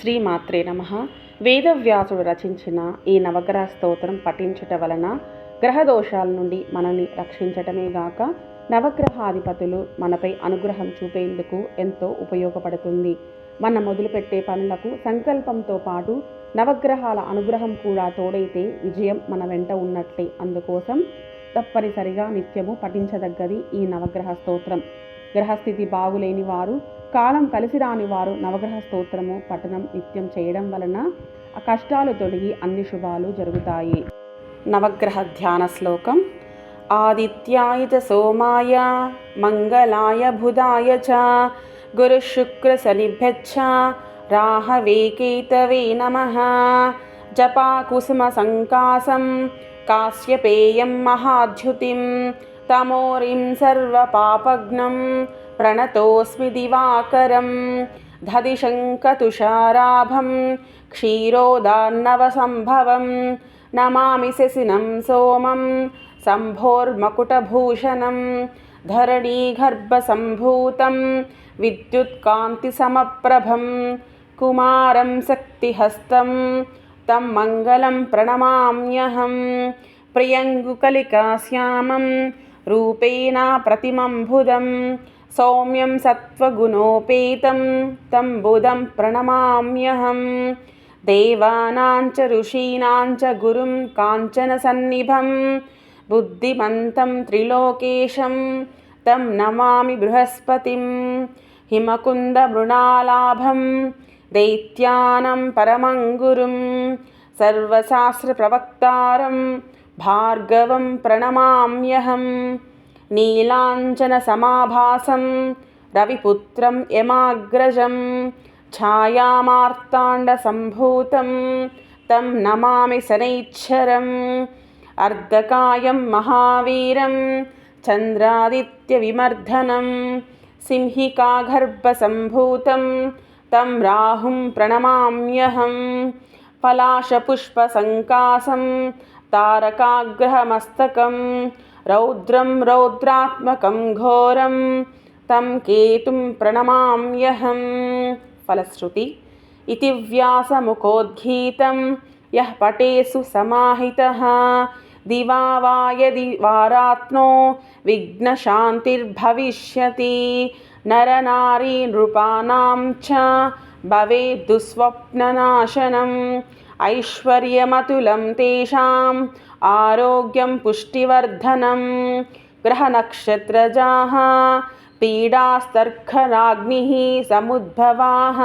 శ్రీమాత్రే నమ. వేదవ్యాసుడు రచించిన ఈ నవగ్రహ స్తోత్రం పఠించుట వలన గ్రహ దోషాల నుండి మనల్ని రక్షించటమే గాక నవగ్రహాధిపతులు మనపై అనుగ్రహం చూపేందుకు ఎంతో ఉపయోగపడుతుంది. మనం మొదలుపెట్టే పనులకు సంకల్పంతో పాటు నవగ్రహాల అనుగ్రహం కూడా తోడైతే విజయం మన వెంట ఉన్నట్లే. అందుకోసం తప్పనిసరిగా నిత్యము పఠించదగ్గది ఈ నవగ్రహ స్తోత్రం గ్రహస్థితి బాగులేని వారు కాలం కలిసి రాని వారు నవగ్రహ స్తోత్రము పఠనం నిత్యం చేయడం వలన ఆ కష్టాలు తొలగి అన్ని శుభాలు జరుగుతాయి. నవగ్రహ ధ్యాన శ్లోకం. ఆదిత్యాయ చ సోమాయ మంగళాయ బుధాయ చ గురుశుక్రశనిభ్యచ్చ రాహవేకేతవే నమ. జపాకుసుమసంకాసం కాశ్యపేయం మహాద్యుతిం तमोरिं सर्वपापघ्नं प्रणतोऽस्मि दिवाकरं। धदिशङ्कतुषाराभं क्षीरोदार्णवसम्भवं नमामि शशिनं सोमं शम्भोर्मकुटभूषणं धरणीगर्भसम्भूतं विद्युत्कान्तिसमप्रभं। कुमारं शक्तिहस्तं तं मङ्गलं प्रणमाम्यहं। प्रियङ्गुकलिकास्यामं రూపేణ ప్రతిమంబుదం సౌమ్యం సత్వగుణోపేతం తం బుధం ప్రణమామ్యహం. దేవానాం చ ఋషీణాం చ గురుం కాంచనసన్నిభం బుద్ధిమంతం త్రిలోకేశం తం నమామి బృహస్పతిం. హిమకుందమృణాలాభం దైత్యానం పరమంగురుం. సర్వశాస్త్రప్రవక్తారం భార్గవం ప్రణమామ్యహం నీలాంజనసమాభాసం రవిపుత్రం యమాగ్రజం ఛాయామార్తాండసంభూతం తం నమామి శనైశ్చరం అర్ధకాయం మహావీరం చంద్రాదిత్యవిమర్ధనం సింహికాగర్భసంభూతం తం రాహుం ప్రణమామ్యహం పలాశపుష్పసంకాసం तारकाग्रहमस्तकं, रौद्रं रौद्रात्मकं घोरं, तं केतुं प्रणमाम्यहं। फलश्रुति, इति व्यासमुखोद्गीतं, यः पटेषु समाहितः। दिवा वा यदि वारात्नो विघ्नशान्तिर्भविष्यति। नरनारी नृपाणां च भवेद्दुःस्वप्ननाशनम् ऐश्वर्यमतुलं तेषाम् आरोग्यं पुष्टिवर्धनं। ग्रहनक्षत्रजाः, पीडास्तर्खराग्निः समुद्भवाः,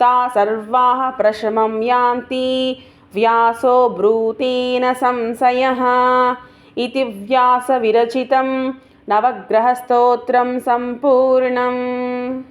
ता सर्वाः प्रशमं यान्ति। व्यासो ब्रूतेन संशयः। इति व्यासविरचितं नवग्रहस्तोत्रं सम्पूर्णम्।